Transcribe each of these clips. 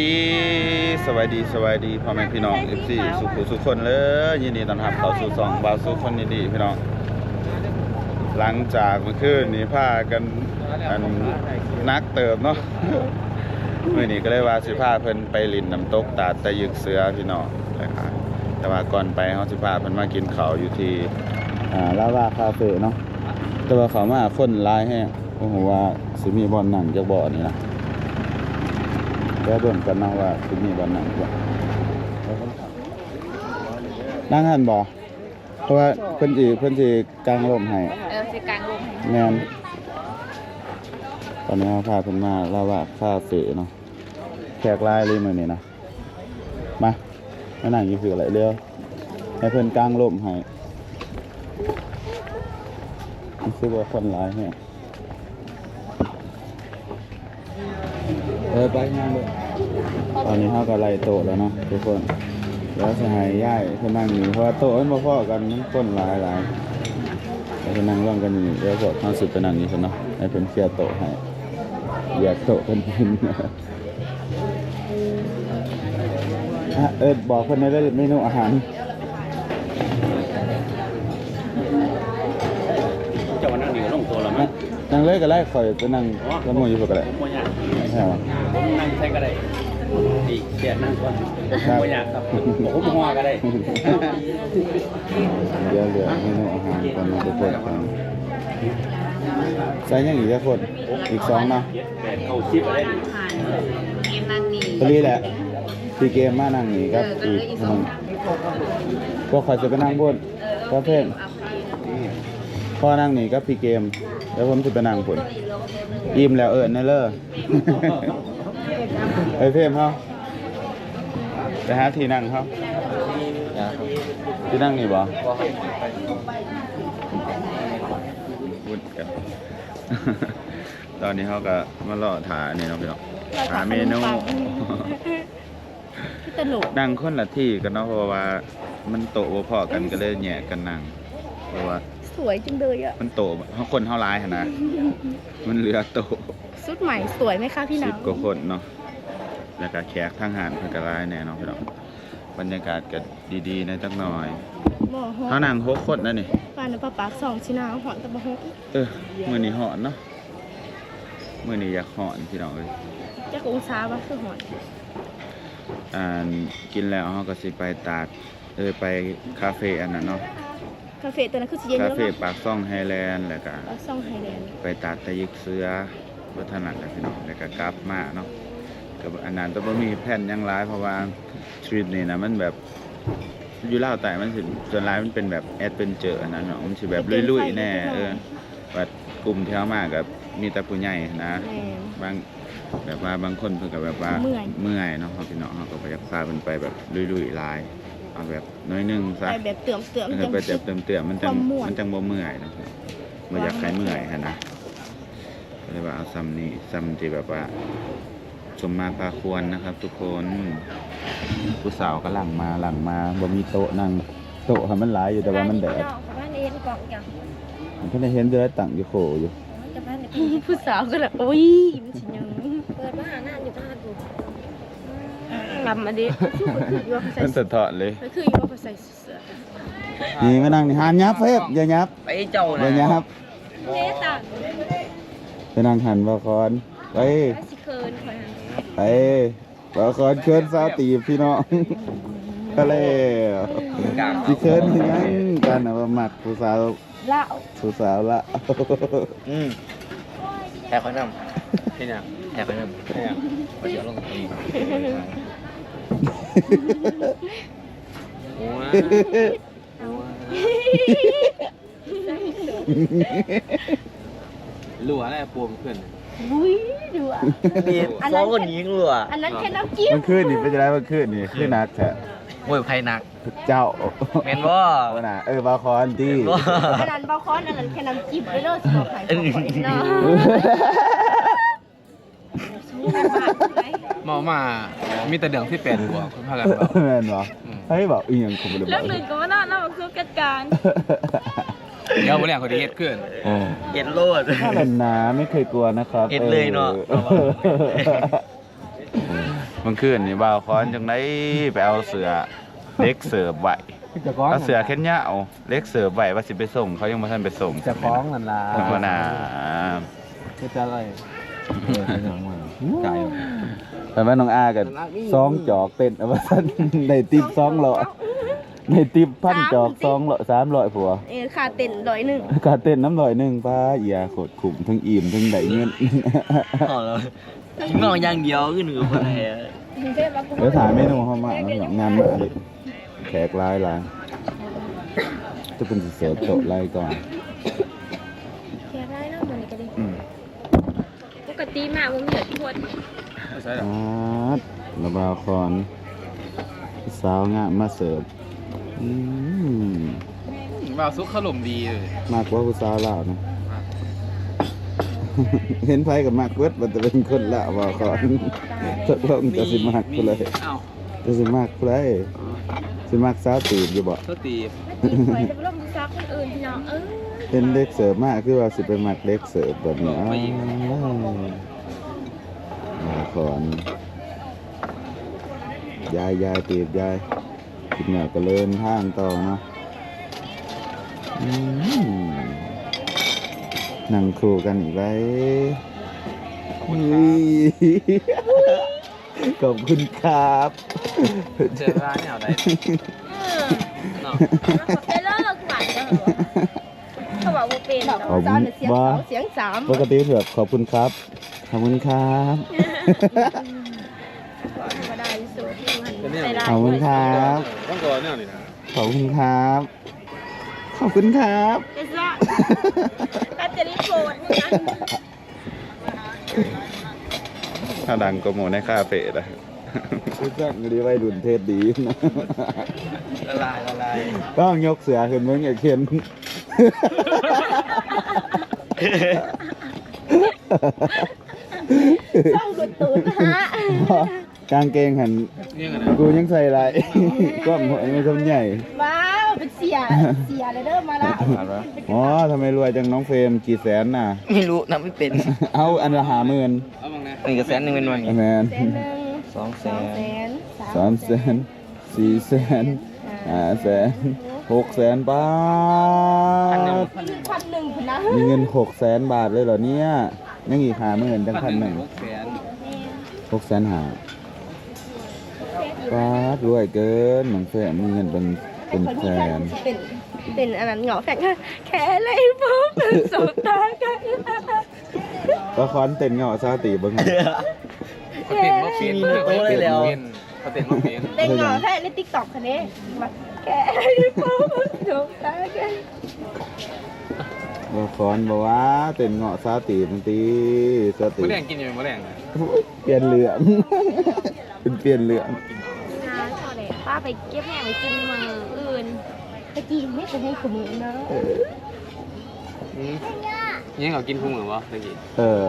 ดีสบายดีสบายดีพ่อแม่พี่น้อง FC สุขุสุขคนเลยยินดีต้อนรับเข้าสู่สองบาสุขคนยินดีพี่น้อง หลังจากเมื่อคืนนี้พากันอันนักเติบเนาะเมื่อนี้ก็เลยว่าสิพาเพิ่นไปลินน้ำตกตาดตะยึกเสือพี่น้องแต่ว่าก่อนไปเฮาสิพาเพิ่นมากินเขาอยู่ที่อ่าลาวาคาเฟ่เนาะแต่ว่าเขามาคนหลายแฮงโอ้โหว่าสิมีบ่อนนั่งจักบ่อนี่นะ แล้วเบิ่งกันเนาะว่าสิมีบ่อนนั่งบ่นั่งหันบ่เพราะว่าเพิ่นสิเพิ่นสิกางร่มให้เออสิกลางลมแม่นตอนนี้เราพาเพิ่นมาลาวาคาเฟ่เนาะแขกหลายเลยมื้อนี้นะมามานั่งอยู่คืออะไรเร็วให้เพิ่นกางร่มให้รู้สึกว่าคนหลายแฮะ ออไปงานเลยตอนนี้เฮาก็ไล่โต๊ะแล้วเนาะทุกคน แล้วสิให้ย้ายเพิ่นนั่งอยู่เพราะว่าโต๊ะมันบ่พอกันมันคนหลายหลายแล้วเพิ่นนั่งร่วมกันอยู่เดี๋ยวพวกเฮาสิไปนั่งอยู่ซั่นเนาะให้เพิ่นเคลียร์โต๊ะให้แยกโต๊ะเพิ่นกินอะเออบอกเพิ่นได้เมนูอาหารเจ้าวันนั่งอยู่ลงตัวแล้วมั้งนั่งเลยก็ได้ข่อยไปนั่งละมุยอยู่เพิ่นก็ได้ ผมนั่งใช้ก็ได้อีเสียนั่งก่อนผมบ่อยากครับผมหัวก็ได้เดี๋ยวเหลือเมนูอาหารก่อนมาทุกคนครับใส่ยังอีกจักคนอีกสองเนาะเขาชิปอะไรนั่งผ่านเกมนั่นนี่พอดีแหละพี่เกมมานั่งนี่ครับอีกหนึ่งพวกข่อยจะไปนั่งบนก็เพ่นพ่อนั่งนี่ก็พี่เกม แล้วผมจะไปนั่งพุ่นอิ่มแล้วเอิญนั่นเลยไอ้ยเพ่มเขาไปหาที่นั่งเขาที่นั่งนี่บ่พูดกันตอนนี้เขาก็มาล่อถานี่เนาะพี่น้องหาเมนูพี่ตลกนั่งคนละที่กันเนาะเพราะว่ามันโตะบ่พอกันก็เลยแยกกันนั่งเพราะว่า สวยจังเลยอะมันโตะเฮาคนเฮาหลายหั่นนะ มันเหลือโตะสุดใหม่สวยไหมคะพี่สิน้บกว่าคนเนาะแล้วก็แขกทางหารเพิ่นก็หลายแน่เนาะพี่น้องบรรยากาศก็ดีๆในจักหน่อยบ่ฮอเฮานั่งหกคนนั่นนี่ ปานปลาปากสองชินาหอนตะบะฮกเออมื้อนี้ฮ้อนเนาะมื้อนี้อยากฮ้อนพี่น้องเอ้ย จักองศาวะคือหอนอ่ากินแล้วเฮาก็สิไปตาดเออไปคาเฟ่อันนั้นเนาะ คาเฟ่ตัวนั้นคือสิเย็นคาแล้วเฟ่เนาะปากซ่องไฮแลนด์แล้วก็ปากซ่องไฮแลนด์ไปตาดตะยิกเสือวัฒนธรรมพี่น้องแล้วก็กลับมาเนาะกับอันนั้นแต่ว่ามีแผนหยังหลายเพราะว่าทริปนี่นะมันแบบอยู่ลาวแต่มันสิส่วนหลายมันเป็นแบบแอดเวนเจอร์อันนั้นเนาะมันสิแบบลุยๆแน่เออ ว่ากลุ่มที่เฮามากับมีแต่ผู้ใหญ่นะแม่น บางแบบว่าบางคนเพิ่นก็แบบว่าเมื่อย เมื่อยเนาะเฮาพี่น้องเฮาก็บ่อยากพาเพิ่นไปแบบลุยๆหลาย เอาแบบน้อยหนึงซะไปแบบเตื่อมเตื่อมเออจังไปเติมเติมเติมมันจังความม่วนมันจังบ่เมื่อยนะบ่อยากให้เมื่อยหั่นนะก็เลยว่าเอาซ้ำนี้ซ้ำที่แบบว่าสมมาพาควรนะครับ ทุกคนผู้สาวก็หลังมาหลังมาบ่มีโต๊ะนั่งโต๊ะค่ะมันหลายอยู่แต่ว่ามันแดดบ้านเอ็นกล่องอย่างมันก็ได้เห็นจะได้ตั้งอยู่โคอยู่จะบ้านเนี่ยผู้สาวก็แบบโอ้ยมันสิยังเปิดมาหาหน้าอยู่บ้านดู ลำมาดิคืออยู่ว่าเขาใส่มันสะเทาะเลยคืออยู่ว่าเขาใส่เสื้อนี่มานั่งนี่หานยับเฟบอย่ายับไปเจ้าอย่านะยับเนตังไปนั่งหันบาคอนไปไอซิเคินคอยหันไปบาคอนเชิญสาวตีบพี่น้องก็เลยสิเชิญที่ยังกันนะว่ามักผู้สาวเล่าผู้สาวละอืมแค่คอยนำที่เนี่ยแค่คอยนำเนี่ยไปเดี๋ยวลงตีโอ้ ยรัวอะไรปวมขึ้นบุ้ยดูอะมีอันนั้นโซ่คนยิงรัวอันนั้นแค่น้ำจิ้มมันขึ้นนี่เป็นจะได้มันขึ้นนี่ขึ้นนักแท้โอ้ยไพนักเจ้าแมนบ่เอาน่ะเออบาคอนที่บ่อันนั้นบาคอนอันนั้นแค่น้ำจิ้มไปเลยสิบอกใครบอกใครเนาะ เมามามีแต่เดืองที่แปดบวกคุณพากันบอกแม่นบ่เฮ้ยบอกอีหยังผมบ่ได้บเรื่ออกงหนึ่งก็ว่าน่าน่ามาคือกัดการเดี๋ยววันแรกเขาจะเฮ็ดขึ้นเอ็ดโลด ถ้าเล่นนาไม่เคยกลัวนะครับเอ็ดเลยเนาะออมันคืนนี่บ่าวคอนจังไดไปเอาเสือเล็กเสิร์ฟไหวจะคล้องเอาเสือแค่เนี้ยเอาเล็กเสิร์ฟไหวว่าสิไปส่ง เขายังไม่ทันไปส่งจะคล้องนั่นล่ะธรรมดา จะจะอะไรเออ เป็นอย่างมันไก่แต่ว่าน้องอากันซองจอกเต้นเอาว่าซั่นในติบซองร้อยในติบพันจอกซองร้อยสามร้อยผัวเออขาเต้นร้อยหนึ่งค่าเต้นน้ำร้อยหนึ่งป้าเอียโคตรขุมทั้งอิ่มทั้งได้เงินอ๋อแล้วงออย่างเดียวขึ้นหรือเปล่าเนี่ยเจ๊มากูเดี๋ยวถามเมนูเข้ามาแล้วงานมาดิแขกหลายหลายจะเป็นสิเสิร์ฟโต๊ะไรก่อนแค่ได้เนาะมันนี่ก็ดีอืมปกติมาผมเหลือ ทวดไม่ใช่หรออาดระบาวคอนสาวงามมาเสิร์ฟอืมบ่าวซุกขลุ่มดีเลยมากกว่าผู้สาวลาวนะเห็นไผกับมากเบิดมันจะเป็นคนละบ่าวคอนทดลองจะสิมากผู้เลยเอ้าจะสิมากผู้เลยสิมากสาวตีบอยู่บ่ก็ตีบตีคอยจะไปลงดูซักคนอื่นพี่น้องเออเป็นเล็กเสิร์ฟมากคือว่าสิไปมักเล็กเสิร์ฟแบบนี้ อ้าวมาก่อน ยายยายตีบยายกินเหนือก็เลินทางต่อเนาะอืมนั่งคู่กันอีกไว้อุ้ยขอบคุณครับเจอร้านเนี่ยเอาได้เออเนาะแล้วเขาไปเลิกหวานจังเหรอเขาบอกว่าเป็นแบบเนาะสามเสียงสองเสียงสามปกติแบบขอบคุณครับ ขอบคุณครับ ธรรมดาที่สุดที่มันใส่ลายขอบคุณครับ ต้องตัวเนี่ยนี่นะขอบคุณครับ ขอบคุณครับ เจ๊ซะถ้าจะรีบโกรธมึงนะถ้าดังก็โมในคาเฟ่ละรู้จักก็ดีไว้ดุนเทศดีนะละลายละลายต้องยกเสือขึ้นเมืองอย่าเข็น ช่องกุดตูนฮะกางเกงหันนี่กันนะกูยังใส่ไรก้อนหัวไม่ทำใหญ่ว้าวเป็นเสียเสียเลยเด้อมาละอ๋อทำไมรวยจังน้องเฟรมกี่แสนน่ะ ไม่รู้นับไม่เป็น เอาอันละหาหมื่นเอาบ้างนะหนึ่งกับแสนหนึ่งเป็นวันนี้แมนแสนหนึ่งสองแสสองนแสนสามแสนสี่แสนห้าแสนหกแสนบาทพันหนึ่งคุณนะมีเงินหกแสนบาทเลยเหรอเนี่ย ยังอีกหาหมื่นจังพันหนึ่งหกแสนหกแสนหาบาทรวยเกินน้องเฟรมมีเงินเป็นเป็นแสนเป็นเป็นอันนั้นเหงาแฝงแค่ไรปุ๊บสุดตากันก็คอนเต้นเงาซาตีเบิ้งเขาเต้นบ่เป็นเขาเต้นบ่เป็นเขาเต้นบ่เป็นเป็นเหงาแค่ในติ๊กต็อกคันนี้มาแค่ไรปุ๊บสุดตากัน ก็คอนบอกว่าเต้นเงาซาตีมันตีซาตีมื้อแรงกินอยู่มื้อแรงนะเปลี่ยนเหลืองเป็นเปลี่ยนเหลืองงานเขาเลยป้าไปเก็บแห้งไปกินมืออื่นตะกี้ไม่เคยให้ขมือนะอืมยังเอากินคู่มือบ่ตะกี้เออ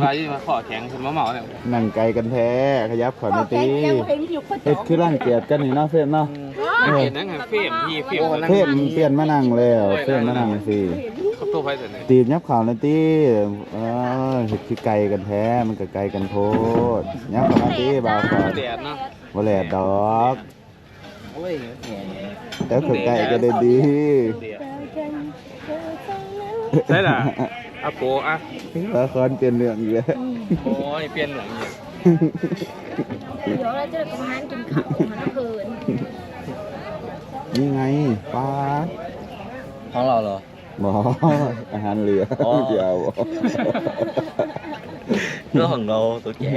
ว่าอยู่มาขอแข็งขึ้นมาเหมาเนี่ยนั่งไกลกันแท้ขยับขอนแกตีเห็นอยู่คนเฮ็ดคือร่างเกียดกันนี่เนาะเฟรมเนาะเห็นนั่งเฟรมพี่เฟรมเฟรมเปลี่ยนมานั่งแล้วเฟรมมานั่งสิเขาตัวไปเสร็จเลยตีบยับข่าในตีเออเฮ็ดคือไกลกันแท้มันก็ไกลกันโพดยับข้ามาตีบ่าวขอดแดดเนาะบ่แลดดอกโอ้ยแต่คือไกลก็ได้ดีใช่ล่ะ อาโปอะละครเปลี่ยนเรื่องอีกแล้วโอ้ยเปลี่ยนเหลืองเนี่ยเดี๋ยวเราจะไปประมาณกินข้าวมันก็คืนนี่ไงป้าดของเราเหรอบ่อาหารเหลืออ๋อเดี๋ยวบ่เรื่องของเราตัวแก่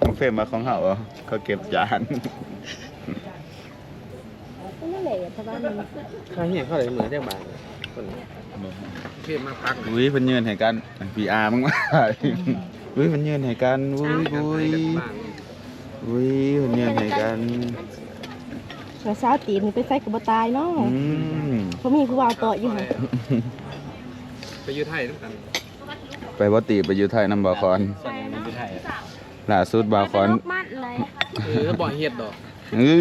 ของเฟรมมาของเฮาเหรอเขาเก็บจานนั่นแหละเพราะว่ามันข้าเหี้ยเข้าเลยเหมือนเรียกบาง คนเฟรมมาพักอุ้ยเพิ่นยืนให้กัน PR มึงมาอุ้ยเพิ่นยืนให้กันอุ้ยอุ้ยอุ้ยเพิ่นยืนให้กันภาษาวตีนไปใส่กับตายเนาะอืมเขามีผู้ว่าต่ออยู่ไปยืดไทยด้วยกันไปบ่ตีไปยู่ไทยน้ำบ่คอนส่วคอไทยอะล่าสุดบ่าวคอนเออบ่อเฮ็ดดอก เอ้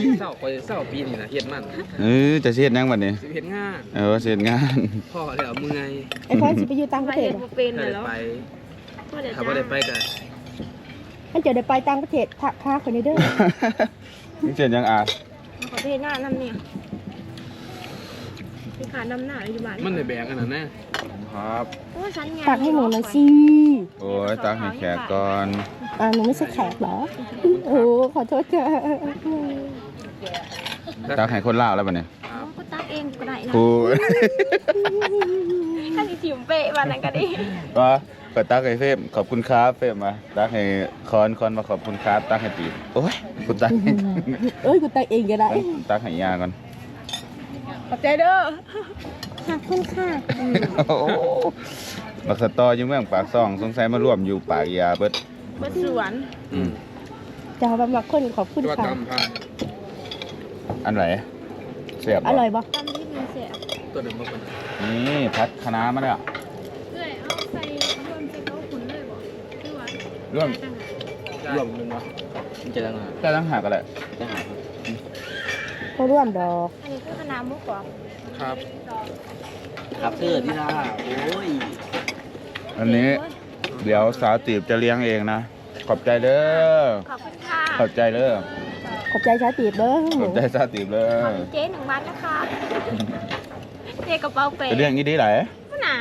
ยเศร้าคอยเศร้าปีนี่นะเฮ็ดมันเออจะเช็ดยังบัดนี้สิเฮ็ดง่ายเออเช็ดงาน พ่อแล้วเมื่อยไอ้พอยสิไปอยู่ต่างปไประเทเห็ศนบ่เป็นถ้าน่ะได้แล้วไปพ่อเดี๋ยวถ้าบ่ได้ไปก็ท่านจะได้ไปต่างประเทศทักค้าคนนี้เด้อนี่เช็ดยังอะขอเทหน้าน้ำเนี่ยพี่ขาดำหน้าอยู่บ้านมันได้แบกอันนั้นนะ ครับโอ้ฉันไงตักให้หนูหน่อยสิโอ้ยตักให้แขกก่อนอ่าหนูไม่ใช่แขกเหรอ โอ้ขอโทษค่ะตักให้คนลาวแล้วบัดนี้อ๋อก็ตักเองก็ได้นะกูถ้ามีถิ่มเปะมานั่นก็ดีว่าเปิดตักให้เฟมขอบคุณครับเฟมมาตักให้คอนคอนมาขอบคุณครับตักให้ตีบโอ้ยกูตักให้เอ้ยกูตักเองก็ได้ตักให้ยาก่อนขอบใจเด้อ ขอบคุณค่ะโอ้โหบักสะตออยู่เมืองปากซ่อง สงสัยมาร่วมอยู่ปากยาเบิดเบิดสวนอืมจะเอาแบบมาคนขอบคุณตัวค่ะ ตำพันอันไหนเสียบอร่อยปะตำที่มีเสียบตัวหนึ่งมาคนนี่พัดคะน้ามาแล้วเอ้ยเอาใส่รวมใส่เขาขุนเลยบ่คือว่าร่วมรวมกันวะมันจะตั้งหาแต่ตั้งหากกันแหละตั้งหาก็ร่วมดอก อันนี้คือคณะมุกกรอบครับ ครับเสื้อที่ท่าโอ้ยอันนี้เดี๋ยวสาวตีบจะเลี้ยงเองนะ ขอบใจเด้อ ขอบคุณค่ะ ขอบใจเด้อ ขอบใจชาติเด้อขอบใจสาวตีบเด้อขอบคุณเจ๊หนึ่งวันนะคะเจ๊กระเป๋าเป๋จะเลี้ยงอีดีไหนผู้หนา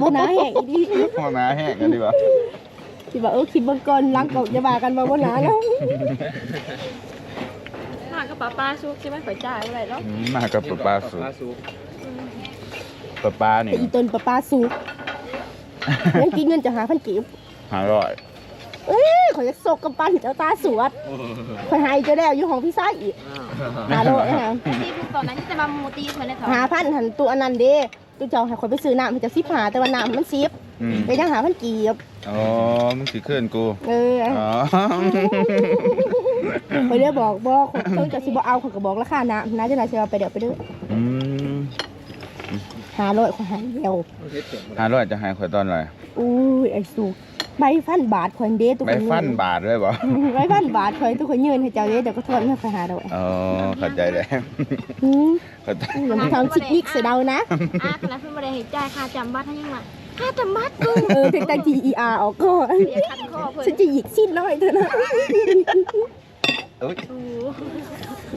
โบนาแห่งอีดีมามาแห้งกันดีกว่าที่ว่าเออคิดเบิ่งก่อนล้างกอกจะบากันมาโบนาแล้วหากระเป๋าปลาซุกใช่ไหมข่อยจ่ายอะไรแล้วอืมมากับปลาปลาสู ปลาปลาปลานี่แต่อีตนปลาปลาสูบยังกินเงินจะหาพันกีบหาร่อยเอ้ยขอยจะสกกำปั้นเจ้าตาสวดขอยหายเจะแล้วอยู่ห้องพี่ซ้ายอีกอ้าวหาโลดนะคะตีพวกตอนนั้นที่จะมามูตีเหมือนในเขาหาพันหันตัวอันันเด้ตัวเจ้าให้ขอยไปซื้อน้ำมันจะซิบหาแต่ว่าน้ำมันซิบไปยังหาพันกีบอ๋อมึงสิขึ้นกูเอออ๋อขอยได้บอกบอกเพิ่งจะสิบเอาขอยก็บอกราคาน้ำนะจะไหนายสิเอไปเดี๋ยวไปเด้ออืม หาโลดขอยหายเดียวเฮ็ดเสร็จหมดหาร่อยจะหายข่อยตอนไหนอุ้ยไอ้สูใบฟันบาทขอยเด้ตัวใบฟันบาทด้วยบ่ใบฟันบาทขอยตัวขอยยืนให้เจ้าเด้เดี๋ยวก็ทอนให้ขอยหาดอกอ๋อเข้าใจแล้วอืมเข้าใจอย่ามาทำชิคนิกใส่เดานะอะคณะเพื่อนบริหารจ่ายค่าจำบัตรให้ยังไงค่าจำบัตรกูเออเพียงแต่ T E R ออกก่อนเสียคันคอเพื่อนฉันจะหยิกสิ้นน้อยเถอะนะ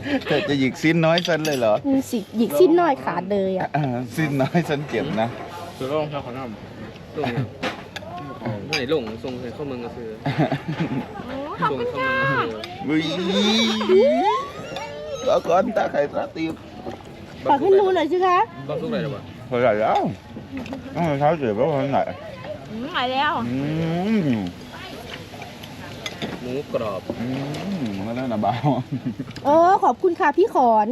เอ้ยโอ้เธอจะหยิกสิ้นน้อยฉันเลยเหรออืมสิหยิกสิ้นน้อยขาดเลยอะอ่าสิ้นน้อยฉันเจ็บนะ ตัวลงชาวขอนำลงเนี่ยเมื่อไหร่ลงส่งใส่เข้าเมืองก็คือโหขอบส่งคุณเข้าค่ะเมืองก็คือวิก็ก่อนตาไข่ตาตีบฝากให้รู้หน่อยสิคะบ้าสุกอะไรหรอวะเท่าไหร่แล้วต้องเช้าเจ็บแล้วเท่าไหร่อืมมาแล้วอืมห มูกรอบอืมมันน่าหนาเบาเออขอบคุณค่ะพี่ขอน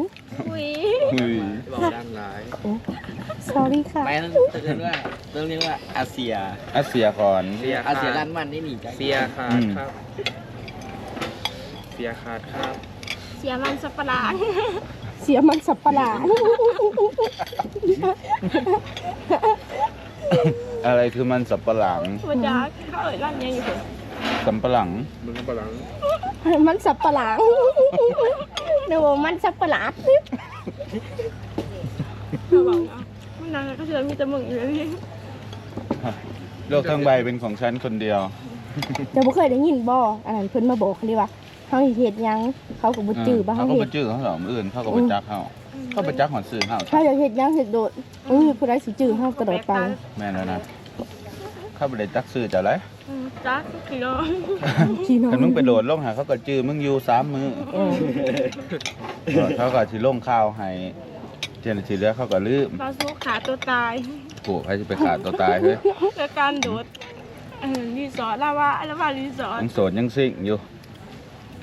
อุ้ยเฮ้ยบอกด้านร้าย sorry ค่ะไม่ต้องเรียกว่าต้องเรียกว่าอาเซีย อาเซียก่อน เสียอาขาเซียดร้านมันนี่หนีใจเสียขาอืดมครับ เสียขาดครับ เสียมันสับปะหลาดเสียมันสับปะหลาดอะไรคือมันสับปะหลัง มันจะเขาเอ่ยร้านยังอยู่เถอะ สับปะหลังมึงก็ปลังมันสับปะหลาดเดี๋ยวมันสับปะหลาดเขาบอกว่ามันนานก็เชื่อมีแต่มึงอยู่เลยพี่โลกทั้งใบเป็นของฉันคนเดียวเดี๋ยวบ่เคยได้ยินบ่อันนั้นเพิ่นมาบอกคันนี้ว่าเฮาเฮ็ดหยังเขาก็บ่จื้อบ่เขาเฮาก็เฮ็ไปดจื้อเขาหรอมืออื่นเขาก็ไปจักเขาเขาไปจักหอนสื่อเขาถ้าอยากเฮ็ดหยังเฮ็ดโดดเออผู้ใดสิจื้อเฮาตลอดไปแม่นแล้วนะ เขาไปได้จักสื่อจะไรอืมจักกิโลพี่น้องคันมึงไปโดดลงหาเขาก็จื้อมึงอยู่สามมือเออเออเขาก็สิลงข้าวให้เจนสิเหลือเขาก็ลืมปลาสู้ขาตัวตายโอ้ใครจะไปขาดตัวตายเฮ้ยแล้วการโดดเออรีสอร์ทลาวาลาวารีสอร์ทยังโสดยังซิ่งอยู่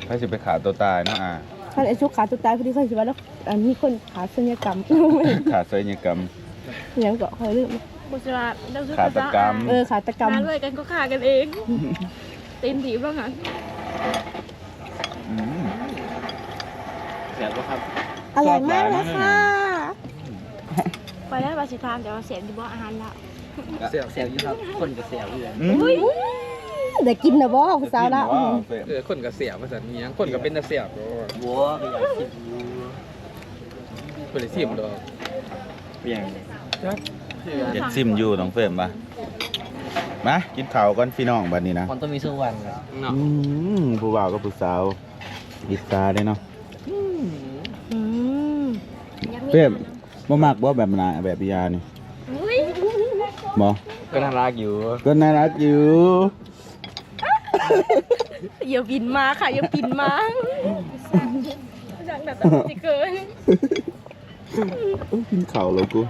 ใครจะไปขาดตัวตายเนาะอ่าท่านไอ้ชุกขาตัวตายพอดีเคยสิว่าแล้วอันนี้คนขาศัลยกรรมขาดศัลยกรรมหยังก็เคยลืม บุษราเดาซื้อขาตกรรม เออขาตกรรมงานเลยกันก็ฆ่ากันเองตีนถีบแล้วไงอืมเสียก็ครับ อร่อยมากเลยค่ะไปได้บาสิทามเดี๋ยวเสียงดีบ่อาหารละเสียเสียอยู่ครับ คนก็เสียอยู่เลยอืมแต่กินนะบ่ผู้สาวละจะกินบ่เฟรมเออคนก็เสียบภาษาเมียงคนก็เป็นตาเสียบโอ้วัวก็อยากสิบอยู่คนเลยสิบดอกเปลี่ยนจัก อยากซิมอยู่น้องเฟรมปะมากินข้าวก่อนพี่น้องบัดนี้นะมันต้องมีสักวันนะเนาะอืมผู้บ่าวกับผู้สาวอิสาได้เนาะอืมเฟรมบ่มักบ่แบบนาแบบพิยานี่อุ้ยบ่ก็น่ารักอยู่ก็น่ารักอยู่อย่าบินมาค่ะ อย่าบินมาจังแบบสิเกินโอ้ยกินข้าวแล้วกู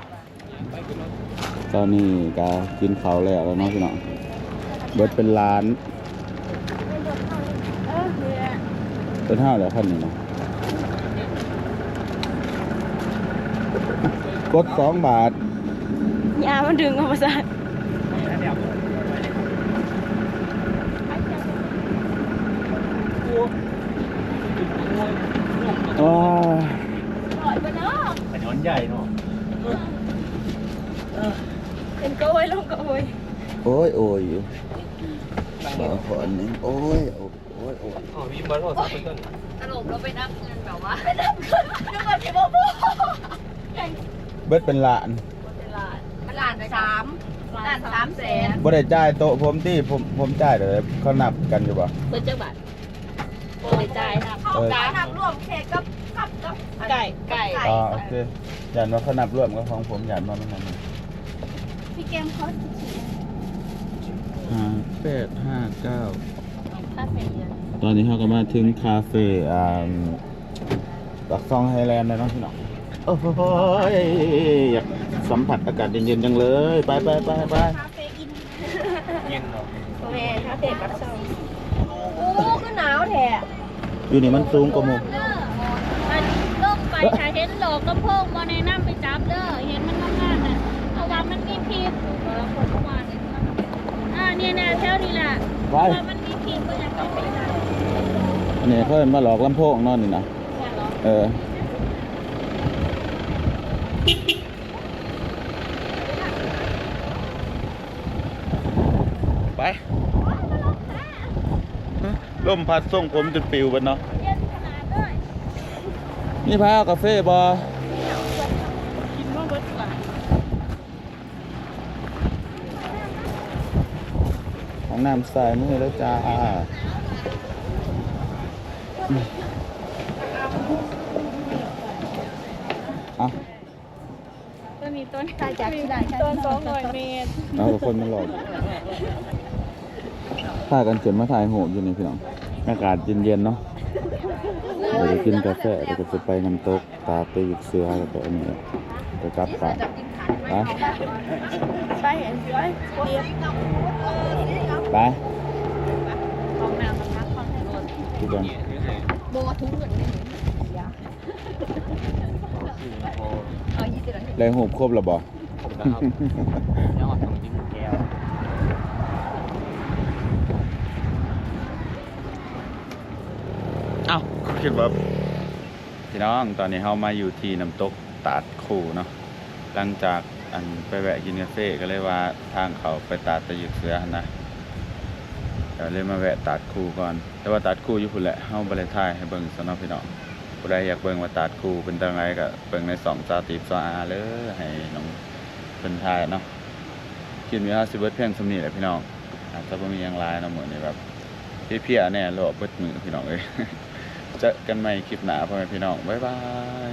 ตอนนี้ก็กินข้าวแล้วแล้วเนาะพี่น้องเบิดเป็นล้านเออเนี่ยเป็นเท่าแล้วขั้นนี้นะกดสองบาทยามันดึงเอามาซะว้าปล่อยไปเนาะแต่ย้อนใหญ่เนาะ เป็นโกยลงโกย โอ้ยโอ้ยอยู่ขอขออันนี้โอ้ยโอ้ยโอ้ยโอ้ยอ๋อมีเบอร์โทรศัพท์เป็นต้นตลบเราไปนับเงินแบบว่าไปนับเงินนึกว่าพี่โบโบเบิดเป็นล้านเป็นล้านมันล้านสามล้านสามแสนบ่ได้จ่ายโต๊ะผมที่ผมผมจ่ายเดี๋ยวเขานับกันอยู่ป่ะเปิดจังหวัดโอ้ยใจนับเออนับรวมแขกกับกับกับไก่ไก่อ่าโอเคอย่าว่าเขานับรวมกับของผมอย่าว่ามันนั่นพี่เกมเขาห้า แปดห้าเก้าถ้าเป็นตอนนี้เราก็มาถึงคาเฟ่อ่าปักซองไฮแลนด์แล้วเนาะพี่น้องโอ้ยอยากสัมผัสอากาศเย็นๆจังเลย ไปไปไปไปคาเฟ่อินเย็นเนาะแม่คาเฟ่ปักซองโอ้ก็หนาวแท้อยู่นี่มันสูงกว่าหมู่มันลงไปถ้าเห็นโหลกระโพงบอในน้ำไปจับเด้อเห็นมัน เนี่ยเนี่ยแถวนี้แหละไปเพราะว่ามันมีพิษก็อยากจะไปได้อันนี้เขามาหลอกลำโพงเนอนนี่นะแค่หรอเออไปลมพัดส่งผมจนปิวไปเนาะเย็นขนาดเลยนี่พากาแฟบอ กินว่าเบิดกว่า ของ น้ำใส่มือแล้วจ้าอะตัวนี้ต้นตายจากที่ไหนต้นสองร้อยเมตรเอากับคนมาหลอกพากันเกินมาถ่ายโหดอยู่นี่พี่น้อง อากาศเย็นๆเนาะเดี๋ยวจะกินกาแฟเดี๋ยวก็จะไปน้ำตกตาตีเสือแล้วก็อันนี้จะกลับป่าไปไปเห็นไป ไปของน้ำมันพักของรถทุกคนโบทุกเงินเอายี่สิบได้หูบครบแล้วบ่ผมนะครับยังออกทางจิ้มแก้วเอ้าคิดว่าพี่น้องตอนนี้เรามาอยู่ที่น้ำตกตาดคู่เนาะหลังจากอันไปแวะกินกาแฟก็เลยว่าทางเขาไปตาดตะยึกเสือหั่นนะ เดี๋ยวเลยมาแวะตาดคู่ก่อน แต่ว่าตาดคู่อยู่พุ่นแหละเฮาบ่ได้ถ่ายให้เบิ่งซะเนาะพี่น้องผู้ใดอยากเบิ่งว่าตาดคู่เป็นจังไดก็เบิ่งในสองซาติฟซาอาเลยให้น้องเพิ่นถ่ายเนาะคลิปนี้เฮาสิเบิดเพียงส่ำนี้แหละพี่น้องอาจจะบ่มีหยังหลายเนาะมื้อนี้แบบเพี้ยๆแน่โลกเบิดมือพี่น้องเอ้ยเจอกันใหม่คลิปหน้าพ่อแม่พี่น้องบ๊ายบาย